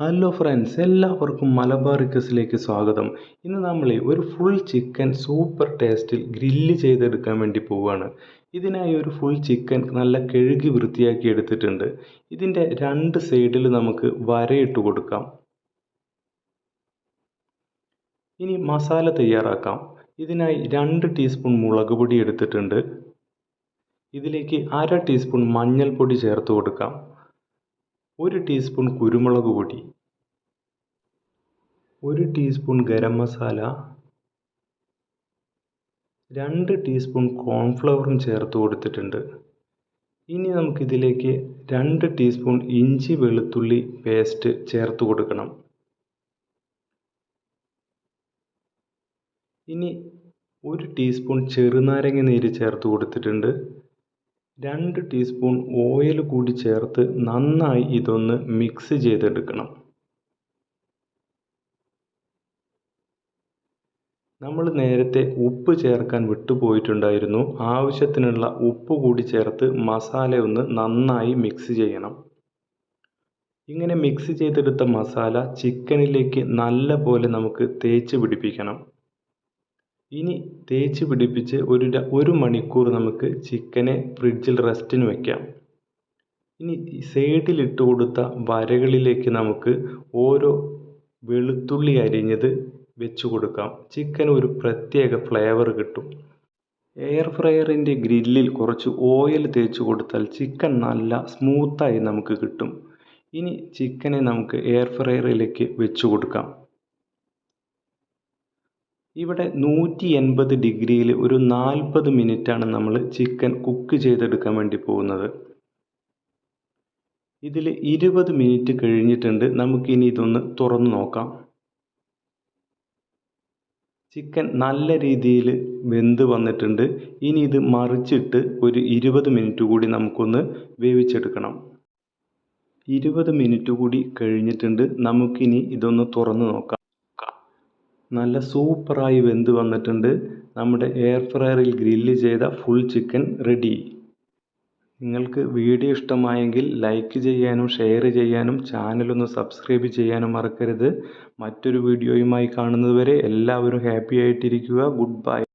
Hello friends എല്ലാവർക്കും മലബാർ കിസിലേക്ക് സ്വാഗതം. ഇന്ന് നമ്മൾ ഒരു ഫുൾ ചിക്കൻ സൂപ്പർ ടേസ്റ്റിൽ ഗ്രില്ല് ചെയ്തെടുക്കാൻ വേണ്ടി പോവുകയാണ് ഇതിനായി ഒരു ഫുൾ ചിക്കൻ നല്ല കഴുകി വൃത്തിയാക്കി എടുത്തിട്ടുണ്ട്. ഇതിന്റെ രണ്ട് സൈഡിൽ നമുക്ക് വരയിട്ട് കൊടുക്കാം. ഇനി മസാല തയ്യാറാക്കാം. ഇതിനായി രണ്ട് ടീസ്പൂൺ മുളക് പൊടി എടുത്തിട്ടുണ്ട്. ഇതിലേക്ക് അര ടീസ്പൂൺ മഞ്ഞൾപ്പൊടി ചേർത്ത് കൊടുക്കാം. ഒരു ടീസ്പൂൺ കുരുമുളക് പൊടി ഒരു ടീസ്പൂൺ ഗരം മസാല രണ്ട് ടീസ്പൂൺ കോൺഫ്ലവറും ചേർത്ത് കൊടുത്തിട്ടുണ്ട്. ഇനി നമുക്കിതിലേക്ക് രണ്ട് ടീസ്പൂൺ ഇഞ്ചി വെളുത്തുള്ളി പേസ്റ്റ് ചേർത്ത് കൊടുക്കണം. ഇനി ഒരു ടീസ്പൂൺ ചെറുനാരങ്ങ നീര് ചേർത്ത് കൊടുത്തിട്ടുണ്ട്. രണ്ട് ടീസ്പൂൺ ഓയിൽ കൂടി ചേർത്ത് നന്നായി ഇതൊന്ന് മിക്സ് ചെയ്തെടുക്കണം. നമ്മൾ നേരത്തെ ഉപ്പ് ചേർക്കാൻ വിട്ടുപോയിട്ടുണ്ടായിരുന്നു. ആവശ്യത്തിനുള്ള ഉപ്പ് കൂടി ചേർത്ത് മസാല ഒന്ന് നന്നായി മിക്സ് ചെയ്യണം. ഇങ്ങനെ മിക്സ് ചെയ്തെടുത്ത മസാല ചിക്കനിലേക്ക് നല്ലപോലെ നമുക്ക് തേച്ച് പിടിപ്പിക്കണം. ഇനി തേച്ച് പിടിപ്പിച്ച് ഒരു ഒരു മണിക്കൂർ നമുക്ക് ചിക്കനെ ഫ്രിഡ്ജിൽ റെസ്റ്റിന് വയ്ക്കാം ഇനി സൈഡിലിട്ട് കൊടുത്ത വരകളിലേക്ക് നമുക്ക് ഓരോ വെളുത്തുള്ളി അരിഞ്ഞത് വെച്ച് കൊടുക്കാം. ചിക്കൻ ഒരു പ്രത്യേക ഫ്ലേവർ കിട്ടും. എയർ ഫ്രയറിന്റെ ഗ്രില്ലിൽ കുറച്ച് ഓയിൽ തേച്ച് കൊടുത്താൽ ചിക്കൻ നല്ല സ്മൂത്തായി നമുക്ക് കിട്ടും. ഇനി ചിക്കനെ നമുക്ക് എയർ ഫ്രയറിലേക്ക് വെച്ച് കൊടുക്കാം. ഇവിടെ നൂറ്റി എൺപത് ഡിഗ്രിയിൽ ഒരു നാൽപ്പത് മിനിറ്റാണ് നമ്മൾ ചിക്കൻ കുക്ക് ചെയ്തെടുക്കാൻ വേണ്ടി പോകുന്നത്. ഇതിൽ ഇരുപത് മിനിറ്റ് കഴിഞ്ഞിട്ടുണ്ട്. നമുക്കിനി ഇതൊന്ന് തുറന്ന് നോക്കാം. ചിക്കൻ നല്ല രീതിയിൽ വെന്ത് വന്നിട്ടുണ്ട്. ഇനി ഇത് മറിച്ചിട്ട് ഒരു ഇരുപത് മിനിറ്റ് കൂടി നമുക്കൊന്ന് വേവിച്ചെടുക്കണം. ഇരുപത് മിനിറ്റ് കൂടി കഴിഞ്ഞിട്ടുണ്ട്. നമുക്കിനി ഇതൊന്ന് തുറന്ന് നോക്കാം. നല്ല സൂപ്പറായി വെന്ത് വന്നിട്ടുണ്ട്. നമ്മുടെ എയർ ഫ്രയറിൽ ഗ്രില്ല് ചെയ്ത ഫുൾ ചിക്കൻ റെഡി നിങ്ങൾക്ക് വീഡിയോ ഇഷ്ടമായെങ്കിൽ ലൈക്ക് ചെയ്യാനും ഷെയർ ചെയ്യാനും ചാനലൊന്ന് സബ്സ്ക്രൈബ് ചെയ്യാനും മറക്കരുത്. മറ്റൊരു വീഡിയോയുമായി കാണുന്നതുവരെ എല്ലാവരും ഹാപ്പി ആയിട്ടിരിക്കുക. Good bye